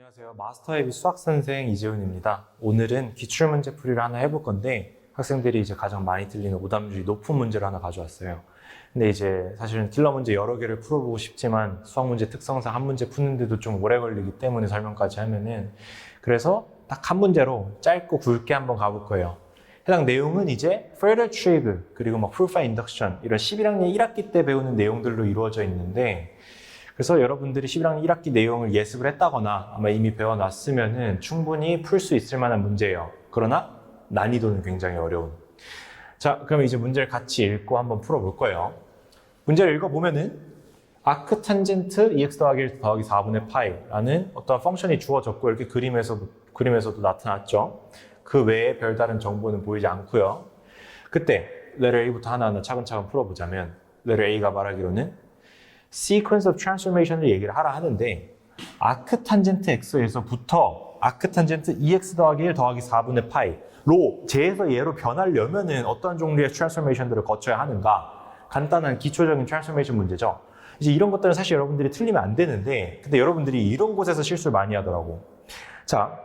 안녕하세요. 마스터 앱이 수학 선생 이재훈입니다. 오늘은 기출 문제 풀이를 하나 해볼 건데 학생들이 이제 가장 많이 틀리는 오답률이 높은 문제를 하나 가져왔어요. 근데 이제 사실은 킬러 문제 여러 개를 풀어보고 싶지만 수학 문제 특성상 한 문제 푸는데도 좀 오래 걸리기 때문에 설명까지 하면은 그래서 딱 한 문제로 짧고 굵게 한번 가볼 거예요. 해당 내용은 이제 further trig 그리고 막 by induction 이런 11학년 1학기 때 배우는 내용들로 이루어져 있는데 그래서 여러분들이 11학년 1학기 내용을 예습을 했다거나 아마 이미 배워놨으면은 충분히 풀 수 있을 만한 문제예요. 그러나 난이도는 굉장히 어려운. 자, 그럼 이제 문제를 같이 읽고 한번 풀어볼 거예요. 문제를 읽어보면은 아크 탄젠트 EX 더하기 1 더하기 4분의 파이라는 어떤 펑션이 주어졌고 이렇게 그림에서, 그림에서도 나타났죠. 그 외에 별다른 정보는 보이지 않고요. 그때 레터 A부터 하나하나 차근차근 풀어보자면 레터 A가 말하기로는 sequence of transformation을 얘기를 하라 하는데 아크 탄젠트 x에서부터 아크 탄젠트 2x 더하기 1 더하기 4분의 파이로 제에서 얘로 변하려면은 어떤 종류의 트랜스포메이션들을 거쳐야 하는가 간단한 기초적인 트랜스포메이션 문제죠. 이제 이런 것들은 사실 여러분들이 틀리면 안 되는데 근데 여러분들이 이런 곳에서 실수를 많이 하더라고. 자,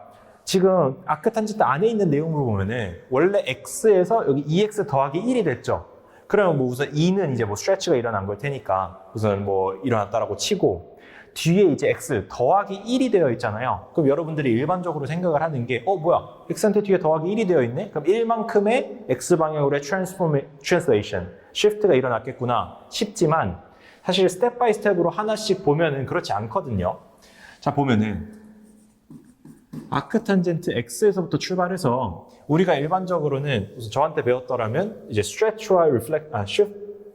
지금 아크 탄젠트 안에 있는 내용을 보면은 원래 x에서 여기 2x 더하기 1이 됐죠. 그러면 뭐 우선 2는 이제 뭐 스트레치가 일어난 걸 테니까 우선 뭐 일어났다라고 치고 뒤에 이제 x 더하기 1이 되어 있잖아요. 그럼 여러분들이 일반적으로 생각을 하는 게 어 뭐야 x한테 뒤에 더하기 1이 되어 있네. 그럼 1만큼의 x 방향으로의 트랜스포메 트랜스레이션 시프트가 일어났겠구나 싶지만 사실 스텝 바이 스텝으로 하나씩 보면은 그렇지 않거든요. 자 보면은 아크 탄젠트 x에서부터 출발해서 우리가 일반적으로는 저한테 배웠더라면 이제 stretch와 reflect 아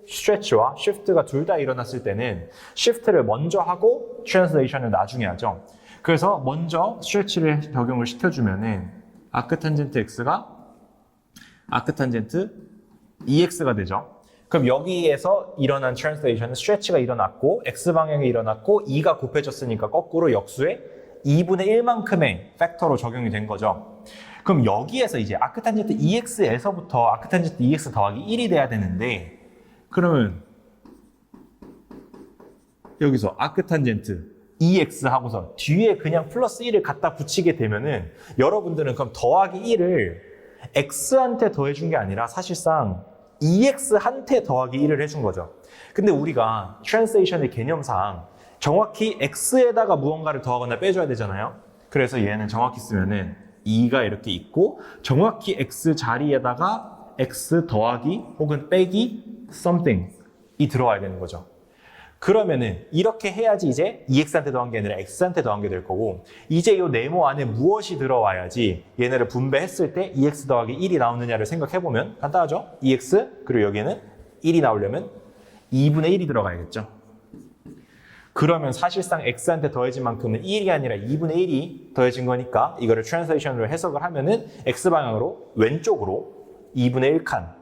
stretch와 shift가 둘 다 일어났을 때는 shift를 먼저 하고 translation을 나중에 하죠. 그래서 먼저 stretch를 적용을 시켜주면은 아크 탄젠트 x가 아크 탄젠트 2x가 되죠. 그럼 여기에서 일어난 translation은 stretch가 일어났고 x 방향에 일어났고 2가 곱해졌으니까 거꾸로 역수에 2분의 1만큼의 팩터로 적용이 된 거죠. 그럼 여기에서 이제 아크탄젠트 2x에서부터 아크탄젠트 2x 더하기 1이 돼야 되는데 그러면 여기서 아크탄젠트 2x 하고서 뒤에 그냥 플러스 1을 갖다 붙이게 되면은 여러분들은 그럼 더하기 1을 x한테 더해준 게 아니라 사실상 2x한테 더하기 1을 해준 거죠. 근데 우리가 트랜스레이션의 개념상 정확히 x에다가 무언가를 더하거나 빼줘야 되잖아요. 그래서 얘는 정확히 쓰면은 2가 이렇게 있고 정확히 x 자리에다가 x 더하기 혹은 빼기 something이 들어와야 되는 거죠. 그러면은 이렇게 해야지 이제 2x한테 더한 게 아니라 x한테 더한 게 될 거고 이제 이 네모 안에 무엇이 들어와야지 얘네를 분배했을 때 2x 더하기 1이 나오느냐를 생각해 보면 간단하죠? 2x 그리고 여기에는 1이 나오려면 2분의 1이 들어가야겠죠. 그러면 사실상 x한테 더해진 만큼은 1이 아니라 2분의 1이 더해진 거니까 이거를 트랜스레이션으로 해석을 하면은 x 방향으로 왼쪽으로 2분의 1칸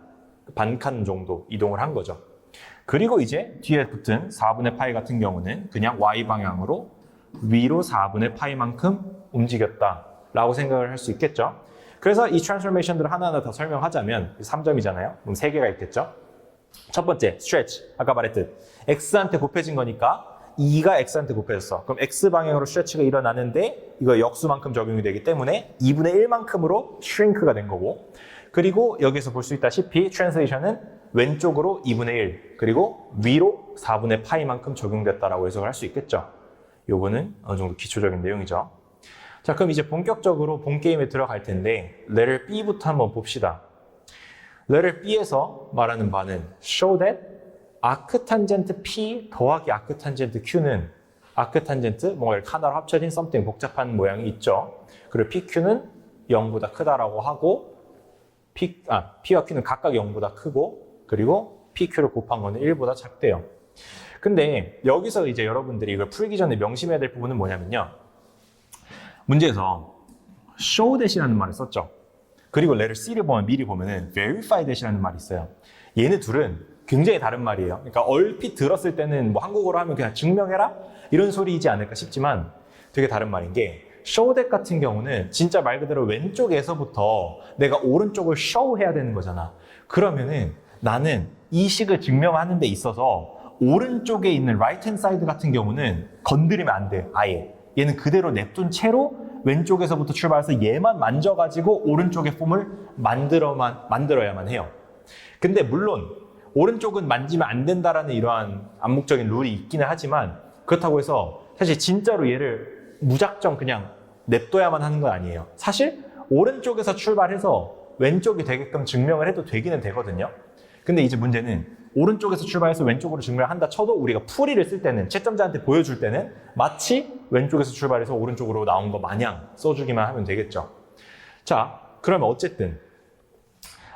반칸 정도 이동을 한 거죠. 그리고 이제 뒤에 붙은 4분의 파이 같은 경우는 그냥 y 방향으로 위로 4분의 파이만큼 움직였다라고 생각을 할 수 있겠죠. 그래서 이 트랜스포메이션들을 하나하나 더 설명하자면 3점이잖아요. 그럼 3개가 있겠죠. 첫 번째, stretch. 아까 말했듯 x한테 곱해진 거니까 2가 x한테 곱해졌어. 그럼 x 방향으로 stretch가 일어나는데 이거 역수만큼 적용이 되기 때문에 2분의 1만큼으로 shrink가 된 거고 그리고 여기서 볼 수 있다시피 translation은 왼쪽으로 2분의 1 그리고 위로 4분의 파이만큼 적용됐다라고 해석을 할 수 있겠죠. 요거는 어느 정도 기초적인 내용이죠. 자, 그럼 이제 본격적으로 본 게임에 들어갈 텐데 letter B부터 한번 봅시다. letter B에서 말하는 바는 show that 아크 탄젠트 P 더하기 아크 탄젠트 Q는 아크 탄젠트 뭔가 하나로 합쳐진 something 복잡한 모양이 있죠. 그리고 PQ는 0보다 크다라고 하고 P, 아, P와 Q는 각각 0보다 크고 그리고 PQ를 곱한 거는 1보다 작대요. 근데 여기서 이제 여러분들이 이걸 풀기 전에 명심해야 될 부분은 뭐냐면요. 문제에서 show that이라는 말을 썼죠. 그리고 letter C를 보면 미리 보면은 verify that이라는 말이 있어요. 얘네 둘은 굉장히 다른 말이에요. 그러니까 얼핏 들었을 때는 뭐 한국어로 하면 그냥 증명해라? 이런 소리이지 않을까 싶지만 되게 다른 말인 게 that 같은 경우는 진짜 말 그대로 왼쪽에서부터 내가 오른쪽을 show 해야 되는 거잖아. 그러면은 나는 이 식을 증명하는 데 있어서 오른쪽에 있는 right hand side 같은 경우는 건드리면 안 돼. 아예. 얘는 그대로 냅둔 채로 왼쪽에서부터 출발해서 얘만 만져가지고 오른쪽의 폼을 만들어만, 만들어야만 해요. 근데 물론 오른쪽은 만지면 안 된다라는 이러한 암묵적인 룰이 있기는 하지만 그렇다고 해서 사실 진짜로 얘를 무작정 그냥 냅둬야만 하는 건 아니에요. 사실 오른쪽에서 출발해서 왼쪽이 되게끔 증명을 해도 되기는 되거든요. 근데 이제 문제는 오른쪽에서 출발해서 왼쪽으로 증명을 한다 쳐도 우리가 풀이를 쓸 때는 채점자한테 보여줄 때는 마치 왼쪽에서 출발해서 오른쪽으로 나온 거 마냥 써주기만 하면 되겠죠. 자, 그러면 어쨌든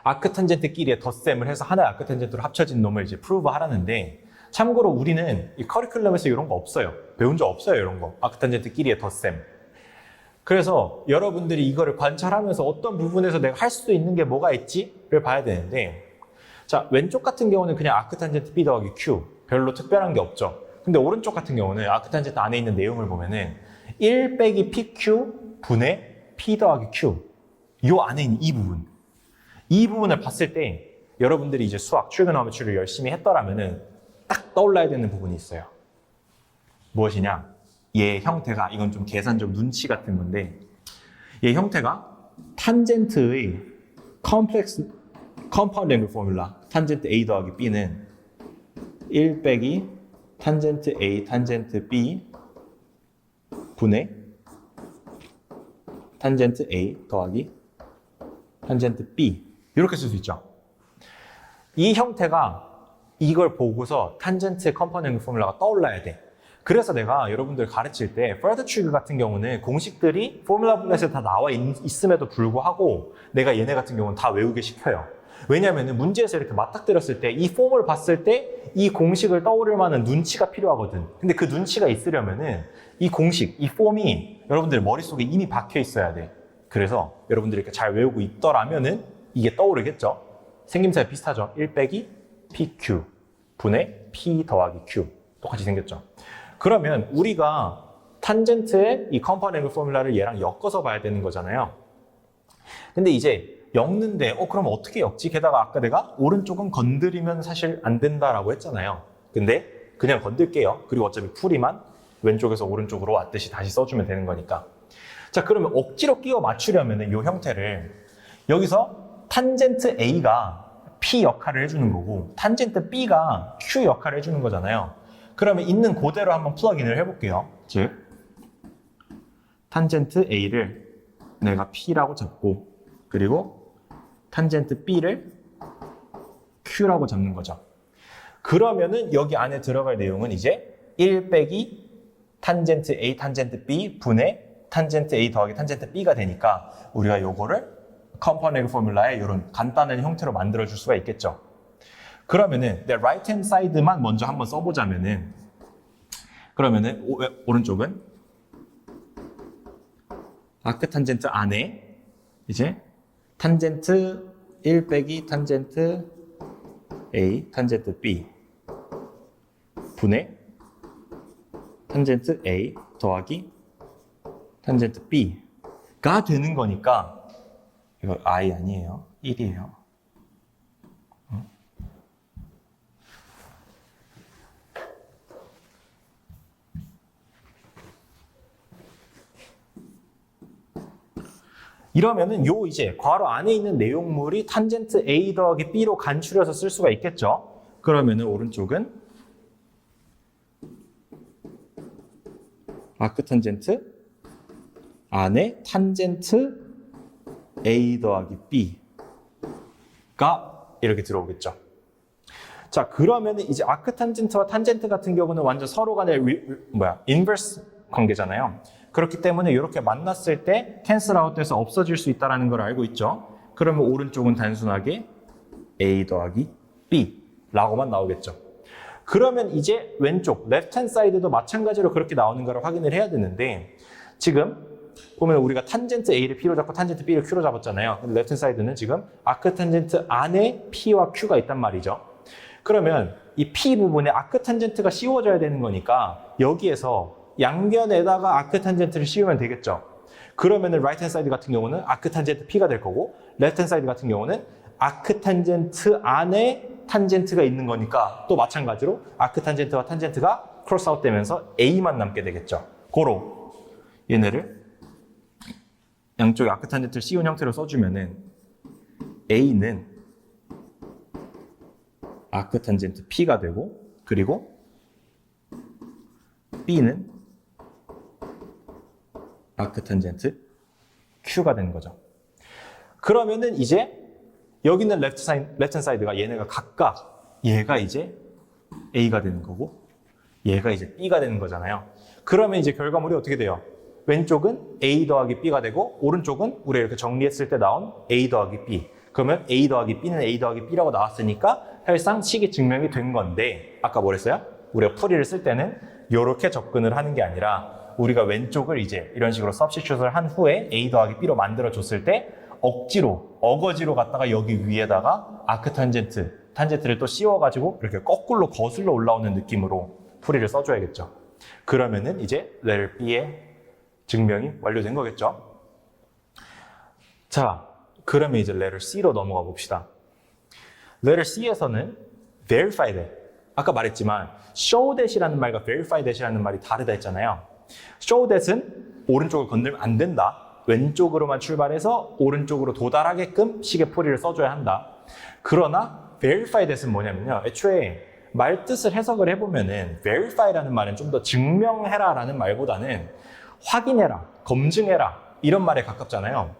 아크 탄젠트끼리의 덧셈을 해서 하나의 아크 탄젠트로 합쳐진 놈을 이제 프루브 하라는데 참고로 우리는 이 커리큘럼에서 이런 거 없어요. 배운 적 없어요, 이런 거. 아크 탄젠트끼리의 덧셈. 그래서 여러분들이 이거를 관찰하면서 어떤 부분에서 내가 할수 있는 게 뭐가 있지를 봐야 되는데 자, 왼쪽 같은 경우는 그냥 아크 탄젠트 B 더하기 Q. 별로 특별한 게 없죠. 근데 오른쪽 같은 경우는 아크 탄젠트 안에 있는 내용을 보면은 1 빼기 PQ 분의 P 더하기 Q. 요 안에 있는 이 부분. 이 부분을 봤을 때 여러분들이 이제 수학, 트리그노메트리를 열심히 했더라면은 딱 떠올라야 되는 부분이 있어요. 무엇이냐? 얘 형태가 이건 좀 계산적 눈치 같은 건데 얘 형태가 탄젠트의 컴플렉스 컴파운드 포뮬라 탄젠트 A 더하기 B는 1 빼기 탄젠트 A 탄젠트 B 분의 탄젠트 A 더하기 탄젠트 B 이렇게 쓸 수 있죠. 이 형태가 이걸 보고서 탄젠트 컴포넌트 포뮬라가 떠올라야 돼. 그래서 내가 여러분들 가르칠 때 프레드 트리그 같은 경우는 공식들이 포뮬라 블렛에 다 나와 있, 있음에도 불구하고 내가 얘네 같은 경우는 다 외우게 시켜요. 왜냐하면 문제에서 이렇게 맞닥뜨렸을 때 이 폼을 봤을 때 이 공식을 떠오를 만한 눈치가 필요하거든. 근데 그 눈치가 있으려면은 이 공식, 이 폼이 여러분들 머릿속에 이미 박혀 있어야 돼. 그래서 여러분들이 이렇게 잘 외우고 있더라면은 이게 떠오르겠죠. 생김새 비슷하죠. 1 빼기 PQ 분의 P 더하기 Q. 똑같이 생겼죠. 그러면 우리가 탄젠트의 이 컴포넌트 포뮬라를 얘랑 엮어서 봐야 되는 거잖아요. 근데 이제 엮는데 어 그럼 어떻게 엮지? 게다가 아까 내가 오른쪽은 건드리면 사실 안 된다라고 했잖아요. 근데 그냥 건들게요. 그리고 어차피 풀이만 왼쪽에서 오른쪽으로 왔듯이 다시 써주면 되는 거니까. 자 그러면 억지로 끼워 맞추려면 이 형태를 여기서 탄젠트 A가 P 역할을 해주는 거고 탄젠트 B가 Q 역할을 해주는 거잖아요. 그러면 있는 그대로 한번 플러그인을 해볼게요. 즉 탄젠트 A를 내가 P라고 잡고 그리고 탄젠트 B를 Q라고 잡는 거죠. 그러면은 여기 안에 들어갈 내용은 이제 1 빼기 탄젠트 A 탄젠트 B 분의 탄젠트 A 더하기 탄젠트 B가 되니까 우리가 요거를 컴퍼네그 포뮬라의 이런 간단한 형태로 만들어 줄 수가 있겠죠. 그러면은 내 right hand side만 먼저 한번 써 보자면은 그러면은 오, 오른쪽은 아크 탄젠트 안에 이제 탄젠트 1 빼기 탄젠트 A 탄젠트 B 분의 탄젠트 A 더하기 탄젠트 B가 되는 거니까 이거 I 아니에요. 1이에요. 이러면은 요 이제 괄호 안에 있는 내용물이 탄젠트 A 더하기 B로 간추려서 쓸 수가 있겠죠. 그러면은 오른쪽은 아크 탄젠트 안에 탄젠트 A 더하기 B가 이렇게 들어오겠죠. 자, 그러면 이제 아크 탄젠트와 탄젠트 같은 경우는 완전 서로 간의 리, 뭐야, 인버스 관계잖아요. 그렇기 때문에 이렇게 만났을 때 캔슬 아웃돼서 없어질 수 있다는 걸 알고 있죠. 그러면 오른쪽은 단순하게 A 더하기 B라고만 나오겠죠. 그러면 이제 왼쪽, left hand side도 마찬가지로 그렇게 나오는 걸 확인을 해야 되는데 지금 보면 우리가 탄젠트 A를 P로 잡고 탄젠트 B를 Q로 잡았잖아요. 근데 레프트 사이드는 지금 아크 탄젠트 안에 P와 Q가 있단 말이죠. 그러면 이 P 부분에 아크 탄젠트가 씌워져야 되는 거니까 여기에서 양변에다가 아크 탄젠트를 씌우면 되겠죠. 그러면은 라이트 사이드 같은 경우는 아크 탄젠트 P가 될 거고 레프트 사이드 같은 경우는 아크 탄젠트 안에 탄젠트가 있는 거니까 또 마찬가지로 아크 탄젠트와 탄젠트가 크로스 아웃 되면서 A만 남게 되겠죠. 고로 얘네를 양쪽에 아크탄젠트를 씌운 형태로 써주면은 A는 아크탄젠트 P가 되고 그리고 B는 아크탄젠트 Q가 되는 거죠. 그러면은 이제 여기 있는 레프트 사이, 레프트 사이드가 얘네가 각각 얘가 이제 A가 되는 거고 얘가 이제 B가 되는 거잖아요. 그러면 이제 결과물이 어떻게 돼요? 왼쪽은 A 더하기 B가 되고 오른쪽은 우리가 이렇게 정리했을 때 나온 A 더하기 B. 그러면 A 더하기 B는 A 더하기 B라고 나왔으니까 사실상 식이 증명이 된 건데 아까 뭐랬어요? 우리가 풀이를 쓸 때는 이렇게 접근을 하는 게 아니라 우리가 왼쪽을 이제 이런 식으로 서브스티슛을 한 후에 A 더하기 B로 만들어 줬을 때 억지로 어거지로 갔다가 여기 위에다가 아크 탄젠트 탄젠트를 또 씌워가지고 이렇게 거꾸로 거슬러 올라오는 느낌으로 풀이를 써줘야겠죠. 그러면은 이제 레벨 B의 증명이 완료된 거겠죠. 자, 그러면 이제 레벨 C로 넘어가 봅시다. 레벨 C에서는 verify that. 아까 말했지만 show that이라는 말과 verify that이라는 말이 다르다 했잖아요. show that은 오른쪽을 건들면 안 된다. 왼쪽으로만 출발해서 오른쪽으로 도달하게끔 식의 풀이를 써줘야 한다. 그러나 verify that은 뭐냐면요. 애초에 말 뜻을 해석을 해보면은 verify라는 말은 좀 더 증명해라라는 말보다는 확인해라, 검증해라 이런 말에 가깝잖아요.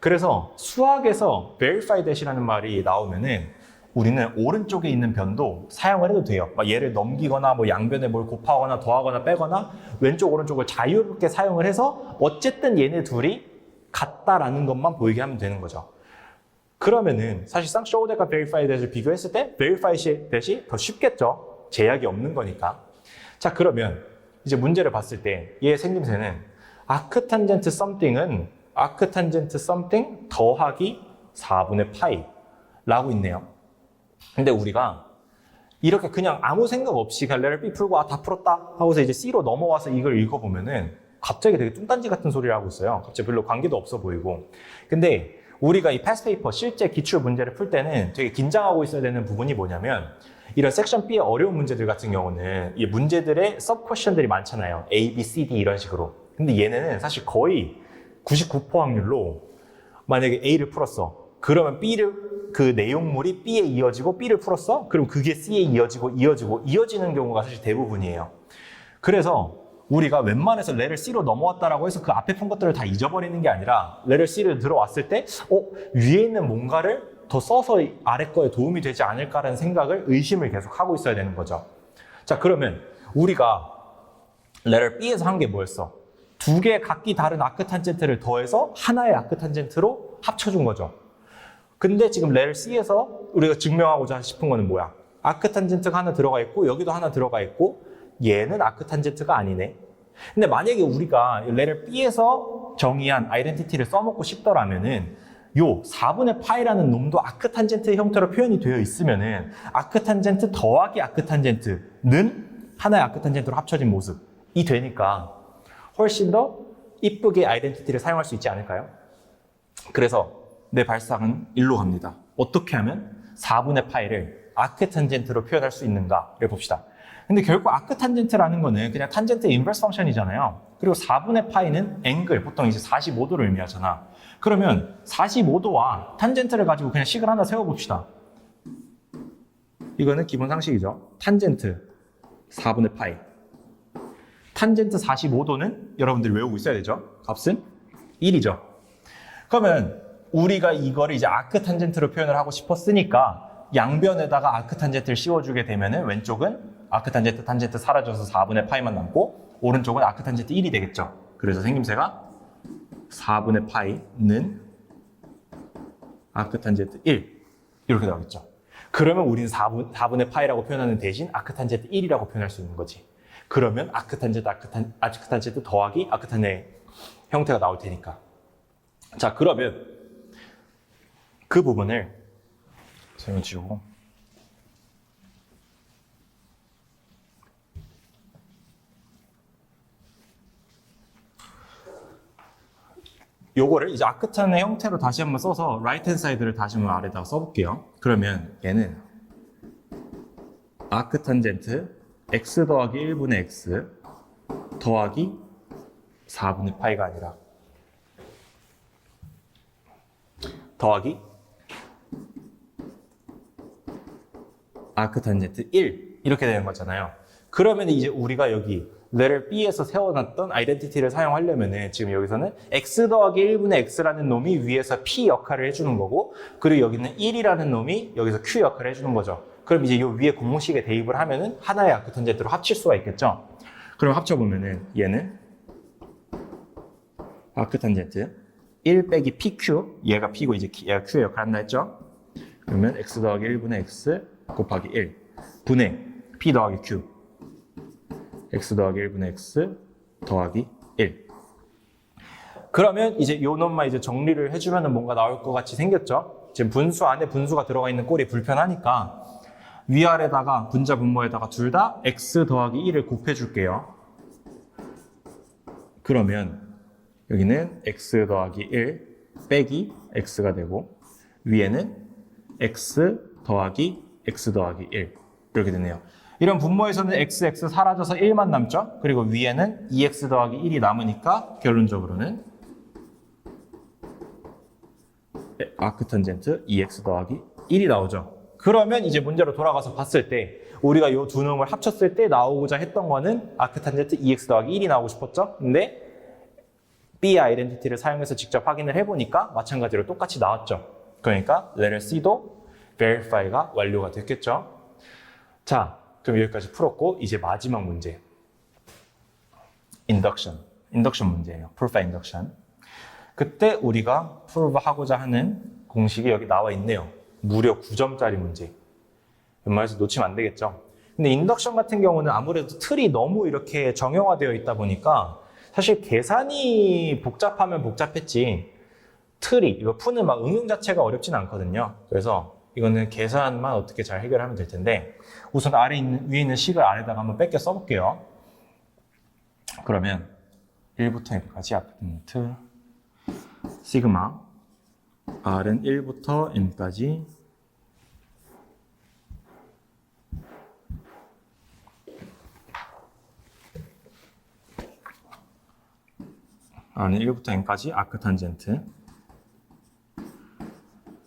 그래서 수학에서 verify that이라는 말이 나오면은 우리는 오른쪽에 있는 변도 사용을 해도 돼요. 막 얘를 넘기거나 뭐 양변에 뭘 곱하거나 더하거나 빼거나 왼쪽 오른쪽을 자유롭게 사용을 해서 어쨌든 얘네 둘이 같다라는 것만 보이게 하면 되는 거죠. 그러면은 사실상 show that과 verify that을 비교했을 때 verify that이 더 쉽겠죠. 제약이 없는 거니까. 자 그러면 이제 문제를 봤을 때 얘의 생김새는 아크 탄젠트 something은 아크 탄젠트 something 더하기 4분의 파이라고 있네요. 근데 우리가 이렇게 그냥 아무 생각 없이 레를 B 풀고 아 다 풀었다 하고서 이제 C로 넘어와서 이걸 읽어보면은 갑자기 되게 뚱딴지 같은 소리를 하고 있어요. 갑자기 별로 관계도 없어 보이고. 근데 우리가 이 패스페이퍼 실제 기출 문제를 풀 때는 되게 긴장하고 있어야 되는 부분이 뭐냐면 이런 섹션 B의 어려운 문제들 같은 경우는 이 문제들의 서브 퀘션들이 많잖아요. A, B, C, D 이런 식으로. 근데 얘네는 사실 거의 99% 확률로 만약에 A를 풀었어. 그러면 B를 그 내용물이 B에 이어지고 B를 풀었어? 그럼 그게 C에 이어지고 이어지고 이어지는 경우가 사실 대부분이에요. 그래서 우리가 웬만해서 레를 C로 넘어왔다라고 해서 그 앞에 푼 것들을 다 잊어버리는 게 아니라 레를 C를 들어왔을 때 어, 위에 있는 뭔가를 더 써서 아래 거에 도움이 되지 않을까라는 생각을 의심을 계속 하고 있어야 되는 거죠. 자, 그러면 우리가 레를 B에서 한 게 뭐였어? 두 개 각기 다른 아크 탄젠트를 더해서 하나의 아크 탄젠트로 합쳐준 거죠. 근데 지금 레를 C에서 우리가 증명하고자 싶은 거는 뭐야? 아크 탄젠트가 하나 들어가 있고 여기도 하나 들어가 있고 얘는 아크 탄젠트가 아니네. 근데 만약에 우리가 레를 B에서 정의한 아이덴티티를 써먹고 싶더라면은 요 4분의 파이라는 놈도 아크 탄젠트 형태로 표현이 되어 있으면은 아크 탄젠트 더하기 아크 탄젠트는 하나의 아크 탄젠트로 합쳐진 모습이 되니까 훨씬 더 이쁘게 아이덴티티를 사용할 수 있지 않을까요? 그래서 내 발상은 일로 갑니다. 어떻게 하면 4분의 파이를 아크 탄젠트로 표현할 수 있는가를 봅시다. 근데 결국 아크 탄젠트라는 거는 그냥 탄젠트 인버스 펑션이잖아요. 그리고 4분의 파이는 앵글, 보통 이제 45도를 의미하잖아. 그러면 45도와 탄젠트를 가지고 그냥 식을 하나 세워봅시다. 이거는 기본 상식이죠. 탄젠트 4분의 파이. 탄젠트 45도는 여러분들이 외우고 있어야 되죠. 값은 1이죠. 그러면 우리가 이거를 이제 아크 탄젠트로 표현을 하고 싶었으니까 양변에다가 아크 탄젠트를 씌워주게 되면은 왼쪽은 아크 탄젠트 탄젠트 사라져서 4분의 파이만 남고 오른쪽은 아크 탄젠트 1이 되겠죠. 그래서 생김새가 4분의 파이는 아크 탄젠트 1 이렇게 나오겠죠. 그러면 우리는 4분, 4분의 파이라고 표현하는 대신 아크 탄젠트 1이라고 표현할 수 있는 거지. 그러면 아크 탄젠트 아크 탄 아크 탄젠트 더하기 아크 탄의 형태가 나올 테니까. 자, 그러면 그 부분을 세워지고 요거를 이제 아크탄의 형태로 다시 한번 써서 라이트 핸 사이드를 다시 한번 아래다가 써볼게요. 그러면 얘는 아크 탄젠트 x 더하기 1분의 x 더하기 4분의 파이가 아니라 더하기 아크 탄젠트 1 이렇게 되는 거잖아요. 그러면 이제 우리가 여기 letter B에서 세워놨던 아이덴티티를 사용하려면은 지금 여기서는 x 더하기 1분의 x라는 놈이 위에서 p 역할을 해주는 거고 그리고 여기는 1이라는 놈이 여기서 q 역할을 해주는 거죠. 그럼 이제 이 위에 공식에 대입을 하면은 하나의 아크 탄젠트로 합칠 수가 있겠죠. 그럼 합쳐보면은 얘는 아크 탄젠트 1 빼기 pq 얘가 p고 이제 얘가 q의 역할을 한다 했죠. 그러면 x 더하기 1분의 x 곱하기 1 분의 p 더하기 q x 더하기 1분의 x 더하기 1 그러면 이제 요 놈만 이제 정리를 해주면 뭔가 나올 것 같이 생겼죠? 지금 분수 안에 분수가 들어가 있는 꼴이 불편하니까 위아래다가 분자 분모에다가 둘 다 x 더하기 1을 곱해 줄게요. 그러면 여기는 x 더하기 1 빼기 x가 되고 위에는 x 더하기 x 더하기 1 이렇게 되네요. 이런 분모에서는 x, x 사라져서 1만 남죠? 그리고 위에는 2x 더하기 1이 남으니까 결론적으로는 아크 탄젠트 2x 더하기 1이 나오죠. 그러면 이제 문제로 돌아가서 봤을 때 우리가 이 두 놈을 합쳤을 때 나오고자 했던 거는 아크 탄젠트 2x 더하기 1이 나오고 싶었죠? 근데 B 아이덴티티를 사용해서 직접 확인을 해보니까 마찬가지로 똑같이 나왔죠. 그러니까 letter C도 verify가 완료가 됐겠죠. 자, 그럼 여기까지 풀었고 이제 마지막 문제. induction. induction 문제예요. by induction. 그때 우리가 prove 하고자 하는 공식이 여기 나와 있네요. 무려 9점짜리 문제. 웬만해서 놓치면 안 되겠죠. 근데 인덕션 같은 경우는 아무래도 틀이 너무 이렇게 정형화되어 있다 보니까 사실 계산이 복잡하면 복잡했지 틀이 이거 푸는 막 응용 자체가 어렵진 않거든요. 그래서 이거는 계산만 어떻게 잘 해결하면 될 텐데 우선 아래 있는 위에 있는 식을 아래다가 한번 뺏겨 써볼게요. 그러면 1부터 n까지 아프트 시그마 r은 1부터 n까지 r는 1부터 n까지 아크 탄젠트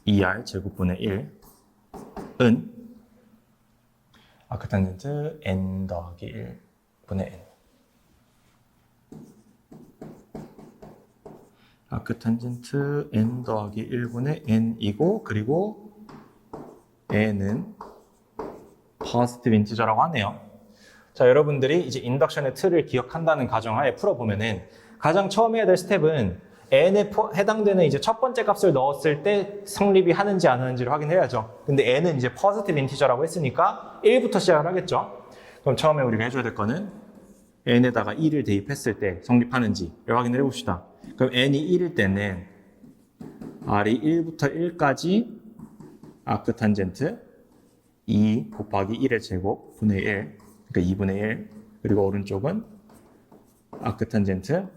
2r 제곱분의 1은 아크탄젠트 n 더하기 1분의 n 아크탄젠트 n 더하기 1분의 n이고 그리고 n은 positive 인티저라고 하네요. 자, 여러분들이 이제 인덕션의 틀을 기억한다는 가정하에 풀어보면은 가장 처음 해야 될 스텝은 n에 포- 해당되는 이제 첫 번째 값을 넣었을 때 성립이 하는지 안 하는지를 확인해야죠. 근데 n은 이제 positive 인티저라고 했으니까 1부터 시작을 하겠죠. 그럼 처음에 우리가 해줘야 될 거는 n에다가 1을 대입했을 때 성립하는지를 확인을 해봅시다. 그럼 n이 1일 때는 r이 1부터 1까지 아크 탄젠트 2 곱하기 1의 제곱 분의 1 그러니까 2분의 1 그리고 오른쪽은 아크 탄젠트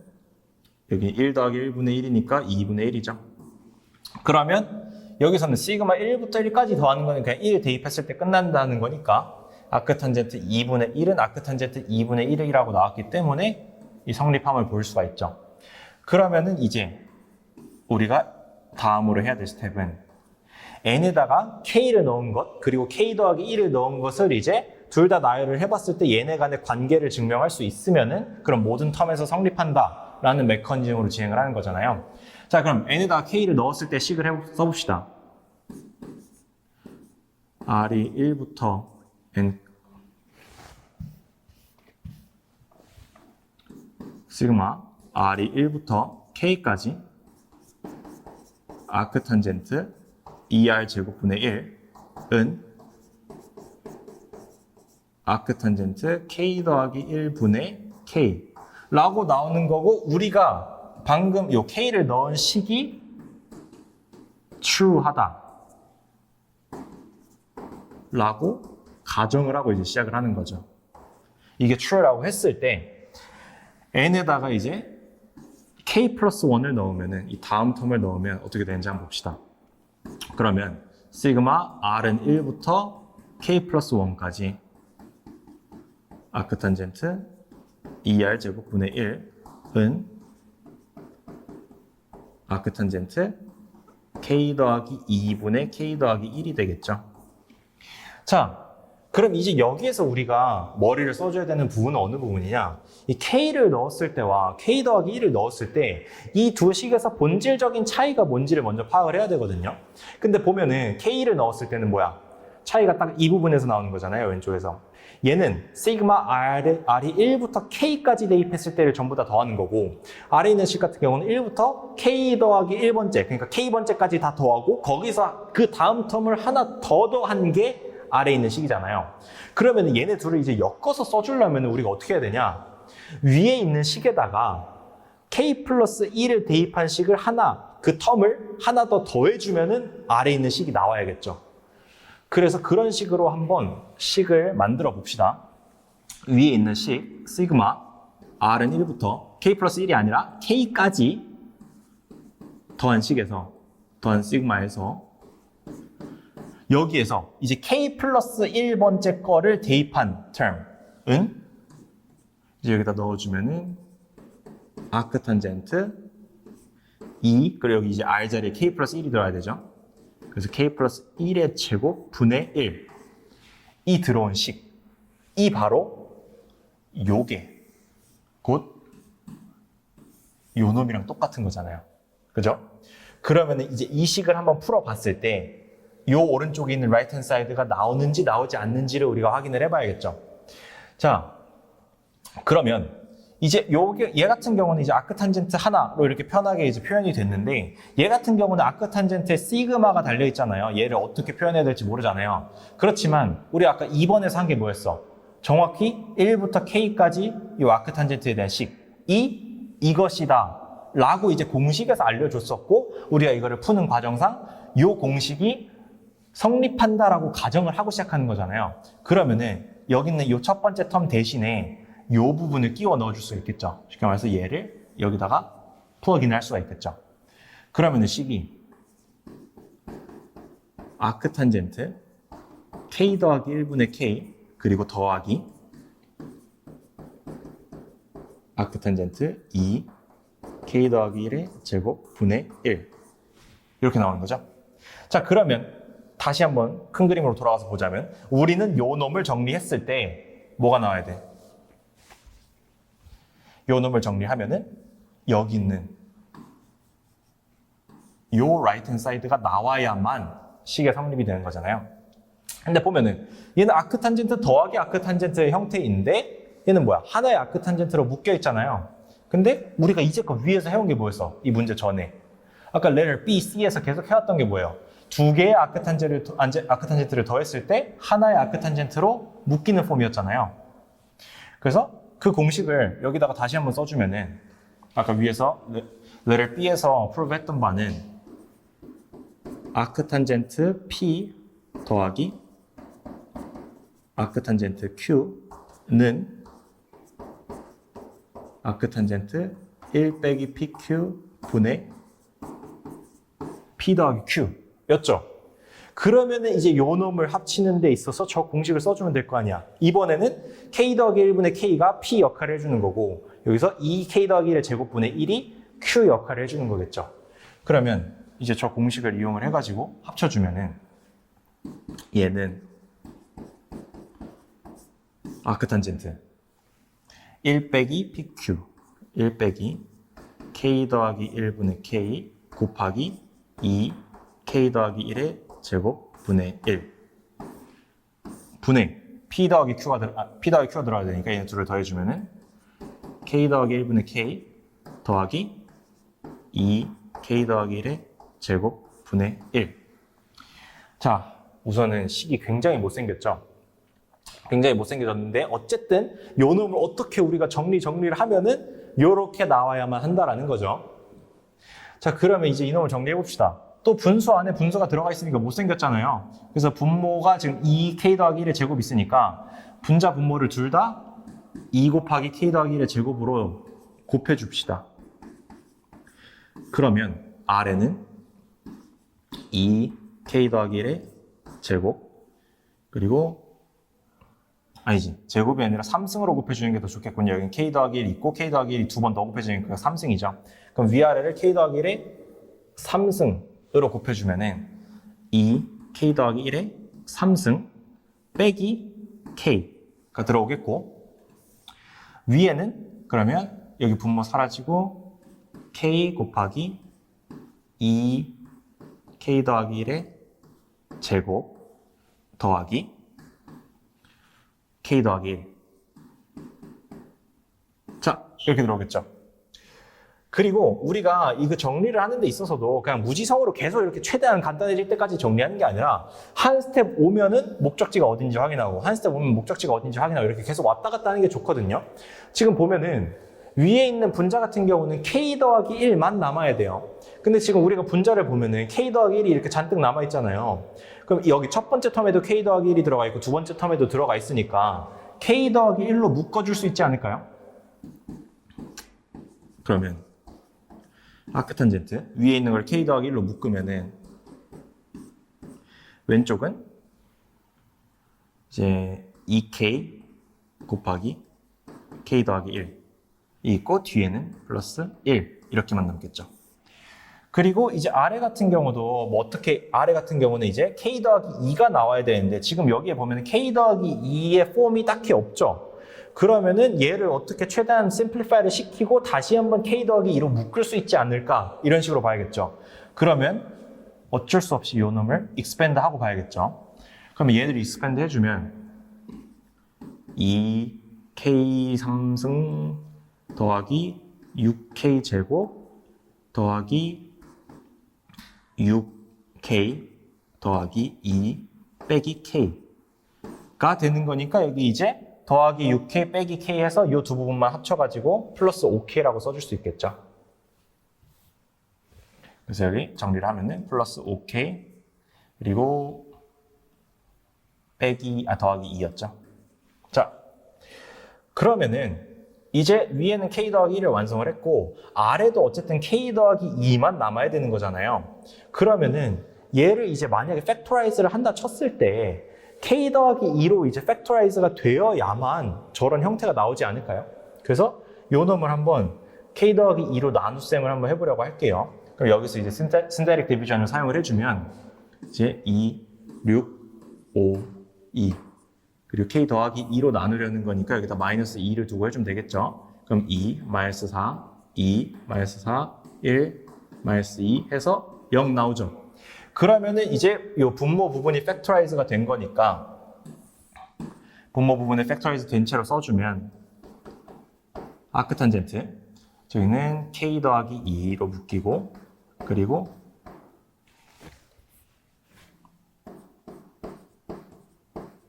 여기 1 더하기 1분의 1이니까 2분의 1이죠. 그러면 여기서는 시그마 1부터 1까지 더하는 거는 그냥 1 대입했을 때 끝난다는 거니까 아크 탄젠트 2분의 1은 아크 탄젠트 2분의 1이라고 나왔기 때문에 이 성립함을 볼 수가 있죠. 그러면은 이제 우리가 다음으로 해야 될 스텝은 n에다가 k를 넣은 것 그리고 k 더하기 1을 넣은 것을 이제 둘 다 나열을 해봤을 때 얘네 간의 관계를 증명할 수 있으면은 그럼 모든 텀에서 성립한다 라는 메커니즘으로 진행을 하는 거잖아요. 자 그럼 n에다가 k를 넣었을 때 식을 해 써봅시다. r이 1부터 n 시그마 r이 1부터 k까지 아크 탄젠트 2r 제곱분의 1은 아크 탄젠트 k 더하기 1분의 k 라고 나오는 거고 우리가 방금 요 k를 넣은 식이 true하다 라고 가정을 하고 이제 시작을 하는 거죠. 이게 true라고 했을 때 n에다가 이제 k 플러스 1을 넣으면은 이 다음 텀을 넣으면 어떻게 되는지 한번 봅시다. 그러면 시그마 r은 1부터 k 플러스 1까지 아크 탄젠트 2r 제곱분의 1은 아크탄젠트 k 더하기 2분의 k 더하기 1이 되겠죠. 자, 그럼 이제 여기에서 우리가 머리를 써줘야 되는 부분은 어느 부분이냐? 이 k를 넣었을 때와 k 더하기 1을 넣었을 때 이 두 식에서 본질적인 차이가 뭔지를 먼저 파악을 해야 되거든요. 근데 보면은 k를 넣었을 때는 뭐야? 차이가 딱 이 부분에서 나오는 거잖아요, 왼쪽에서. 얘는 시그마 R, R이 1부터 K까지 대입했을 때를 전부 다 더하는 거고 아래 있는 식 같은 경우는 1부터 K 더하기 1번째 그러니까 K번째까지 다 더하고 거기서 그 다음 텀을 하나 더 더한 게 아래에 있는 식이잖아요. 그러면 얘네 둘을 이제 엮어서 써주려면 우리가 어떻게 해야 되냐? 위에 있는 식에다가 K 플러스 1을 대입한 식을 하나 그 텀을 하나 더 더해주면은 아래에 있는 식이 나와야겠죠. 그래서 그런 식으로 한번 식을 만들어 봅시다. 위에 있는 식, 시그마, R은 1부터 K 플러스 1이 아니라 K까지 더한 식에서, 더한 시그마에서 여기에서 이제 K 플러스 1번째 거를 대입한 term은 이제 여기다 넣어주면은 아크 탄젠트 2, 그리고 여기 이제 R 자리에 K 플러스 1이 들어야 되죠. 그래서 k 플러스 1의 제곱 분의 1. 이 들어온 식. 이 바로 요게 곧 요 놈이랑 똑같은 거잖아요. 그죠? 그러면 이제 이 식을 한번 풀어봤을 때 요 오른쪽에 있는 right hand side가 나오는지 나오지 않는지를 우리가 확인을 해봐야겠죠. 자, 그러면 이제 요게 얘 같은 경우는 이제 아크 탄젠트 하나로 이렇게 편하게 이제 표현이 됐는데 얘 같은 경우는 아크 탄젠트에 시그마가 달려 있잖아요. 얘를 어떻게 표현해야 될지 모르잖아요. 그렇지만 우리 아까 2번에서 한 게 뭐였어? 정확히 1부터 K까지 이 아크 탄젠트에 대한 식. 이 이것이다. 라고 이제 공식에서 알려줬었고 우리가 이거를 푸는 과정상 이 공식이 성립한다라고 가정을 하고 시작하는 거잖아요. 그러면은 여기 있는 이 첫 번째 텀 대신에 이 부분을 끼워 넣어줄 수 있겠죠. 쉽게 말해서 얘를 여기다가 플러그인을 할 수가 있겠죠. 그러면은 식이 아크 탄젠트 k 더하기 1분의 k 그리고 더하기 아크 탄젠트 2 k 더하기 1의 제곱 분의 1 이렇게 나오는 거죠. 자 그러면 다시 한번 큰 그림으로 돌아가서 보자면 우리는 요 놈을 정리했을 때 뭐가 나와야 돼? 요 놈을 정리하면은 여기 있는 요 right hand side가 나와야만 식의 성립이 되는 거잖아요. 근데 보면은 얘는 아크 탄젠트 더하기 아크 탄젠트의 형태인데 얘는 뭐야? 하나의 아크 탄젠트로 묶여 있잖아요. 근데 우리가 이제껏 위에서 해온 게 뭐였어? 이 문제 전에. 아까 레터 B, C에서 계속 해왔던 게 뭐예요? 두 개의 아크 탄젠트를, 아크 탄젠트를 더했을 때 하나의 아크 탄젠트로 묶이는 폼이었잖아요. 그래서 그 공식을 여기다가 다시 한번 써주면은 아까 위에서 레터 B에서 프로브 했던 바는 아크 탄젠트 P 더하기 아크 탄젠트 Q는 아크 탄젠트 1 빼기 PQ 분의 P 더하기 Q 였죠. 그러면은 이제 요 놈을 합치는 데 있어서 저 공식을 써주면 될 거 아니야. 이번에는 K 더하기 1분의 K가 P 역할을 해주는 거고 여기서 2K 더하기 1의 제곱분의 1이 Q 역할을 해주는 거겠죠. 그러면 이제 저 공식을 이용을 해가지고 합쳐주면은 얘는 아크 탄젠트 1 빼기 PQ 1 빼기 K 더하기 1분의 K 곱하기 2 K 더하기 1의 제곱 분의 1 분의 P 더하기 Q가 들 아, P 더하기 Q가 들어가야 되니까 얘네 둘을 더해 주면은 K 더하기 1분의 K 더하기 2 K 더하기 1의 제곱 분의 1 자, 우선은 식이 굉장히 못생겼죠? 굉장히 못생겨졌는데 어쨌든 요 놈을 어떻게 우리가 정리 정리를 하면은 요렇게 나와야만 한다라는 거죠. 자, 그러면 이제 이놈을 정리해 봅시다. 또 분수 안에 분수가 들어가 있으니까 못생겼잖아요. 그래서 분모가 지금 2k 더하기 1의 제곱 있으니까 분자 분모를 둘 다 2 곱하기 k 더하기 1의 제곱으로 곱해 줍시다. 그러면 아래는 2k 더하기 1의 제곱 그리고 아니지 제곱이 아니라 3승으로 곱해주는 게 더 좋겠군요. 여기는 k 더하기 1 있고 k 더하기 1이 두 번 더 곱해주니까 3승이죠. 그럼 위아래를 k 더하기 1의 3승 으로 곱해주면은 2 k 더하기 1에 3승 빼기 k가 들어오겠고 위에는 그러면 여기 분모 사라지고 k 곱하기 2 k 더하기 1의 제곱 더하기 k 더하기 1. 자, 이렇게 들어오겠죠. 그리고 우리가 이거 정리를 하는 데 있어서도 그냥 무지성으로 계속 이렇게 최대한 간단해질 때까지 정리하는 게 아니라 한 스텝 오면은 목적지가 어딘지 확인하고 한 스텝 오면 목적지가 어딘지 확인하고 이렇게 계속 왔다 갔다 하는 게 좋거든요. 지금 보면은 위에 있는 분자 같은 경우는 k 더하기 1만 남아야 돼요. 근데 지금 우리가 분자를 보면은 k 더하기 1이 이렇게 잔뜩 남아 있잖아요. 그럼 여기 첫 번째 텀에도 k 더하기 1이 들어가 있고 두 번째 텀에도 들어가 있으니까 k 더하기 1로 묶어 줄 수 있지 않을까요? 그러면 아크 탄젠트 위에 있는 걸 k 더하기 1로 묶으면은 왼쪽은 이제 2k 곱하기 k 더하기 1 있고 뒤에는 플러스 1 이렇게만 남겠죠. 그리고 이제 아래 같은 경우도 뭐 어떻게 아래 같은 경우는 이제 k 더하기 2가 나와야 되는데 지금 여기에 보면 k 더하기 2의 폼이 딱히 없죠. 그러면은 얘를 어떻게 최대한 심플리파이를 시키고 다시 한번 k 더하기 2로 묶을 수 있지 않을까 이런 식으로 봐야겠죠. 그러면 어쩔 수 없이 요 놈을 expand 하고 봐야겠죠. 그럼 얘를 expand 해주면 2k 3승 더하기 6k 제곱 더하기 6k 더하기 2 빼기 k가 되는 거니까 여기 이제 더하기 6k 빼기 k 해서 이 두 부분만 합쳐가지고 플러스 5k라고 써줄 수 있겠죠. 그래서 여기 정리를 하면은 플러스 5k 그리고 빼기 아 더하기 2였죠. 자 그러면은 이제 위에는 k 더하기 1을 완성을 했고 아래도 어쨌든 k 더하기 2만 남아야 되는 거잖아요. 그러면은 얘를 이제 만약에 팩토라이즈를 한다 쳤을 때 k 더하기 2로 이제 팩토라이즈가 되어야만 저런 형태가 나오지 않을까요? 그래서 요 놈을 한번 k 더하기 2로 나눗셈을 한번 해보려고 할게요. 그럼 여기서 이제 신데, 신데릭 디비전을 사용을 해주면 이제 2, 6, 5, 2 그리고 k 더하기 2로 나누려는 거니까 여기다 마이너스 2를 두고 해주면 되겠죠. 그럼 2, 마이너스 4, 2, 마이너스 4, 1, 마이너스 2 해서 0 나오죠. 그러면은 이제 이 분모 부분이 팩토라이즈가 된 거니까 분모 부분에 팩토라이즈 된 채로 써주면 아크탄젠트 저기는 k 더하기 2로 묶이고 그리고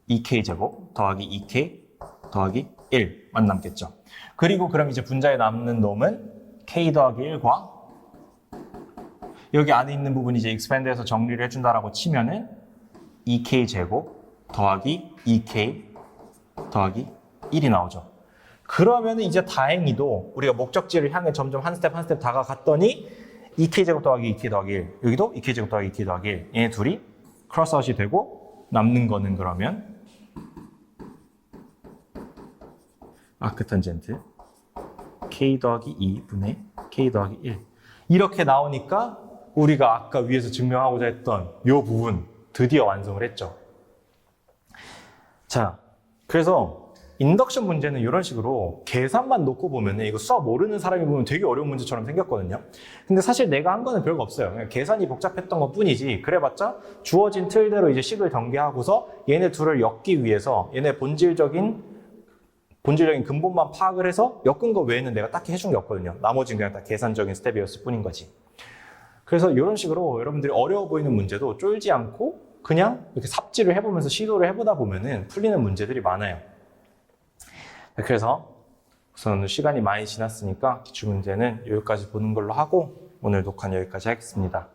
이 k 제곱 더하기 2k 더하기 1만 남겠죠. 그리고 그럼 이제 분자에 남는 놈은 k 더하기 1과 여기 안에 있는 부분이 이제 expand해서 정리를 해준다라고 치면은 2k 제곱 더하기 2k 더하기 1이 나오죠. 그러면 이제 다행히도 우리가 목적지를 향해 점점 한 스텝 한 스텝 다가갔더니 2k 제곱 더하기 2k 더하기 1 여기도 2k 제곱 더하기 2k 더하기 1 얘네 둘이 크로스아웃이 되고 남는 거는 그러면 아크 탄젠트 k 더하기 2분의 k 더하기 1 이렇게 나오니까 우리가 아까 위에서 증명하고자 했던 이 부분 드디어 완성을 했죠. 자, 그래서 인덕션 문제는 이런 식으로 계산만 놓고 보면 이거 수학 모르는 사람이 보면 되게 어려운 문제처럼 생겼거든요. 근데 사실 내가 한 거는 별거 없어요. 계산이 복잡했던 것 뿐이지. 그래봤자 주어진 틀대로 이제 식을 전개하고서 얘네 둘을 엮기 위해서 얘네 본질적인 본질적인 근본만 파악을 해서 엮은 거 외에는 내가 딱히 해준 게 없거든요. 나머지는 그냥 다 계산적인 스텝이었을 뿐인 거지. 그래서 이런 식으로 여러분들이 어려워 보이는 문제도 쫄지 않고 그냥 이렇게 삽질을 해보면서 시도를 해보다 보면은 풀리는 문제들이 많아요. 그래서 우선 시간이 많이 지났으니까 기출문제는 여기까지 보는 걸로 하고 오늘 녹화는 여기까지 하겠습니다.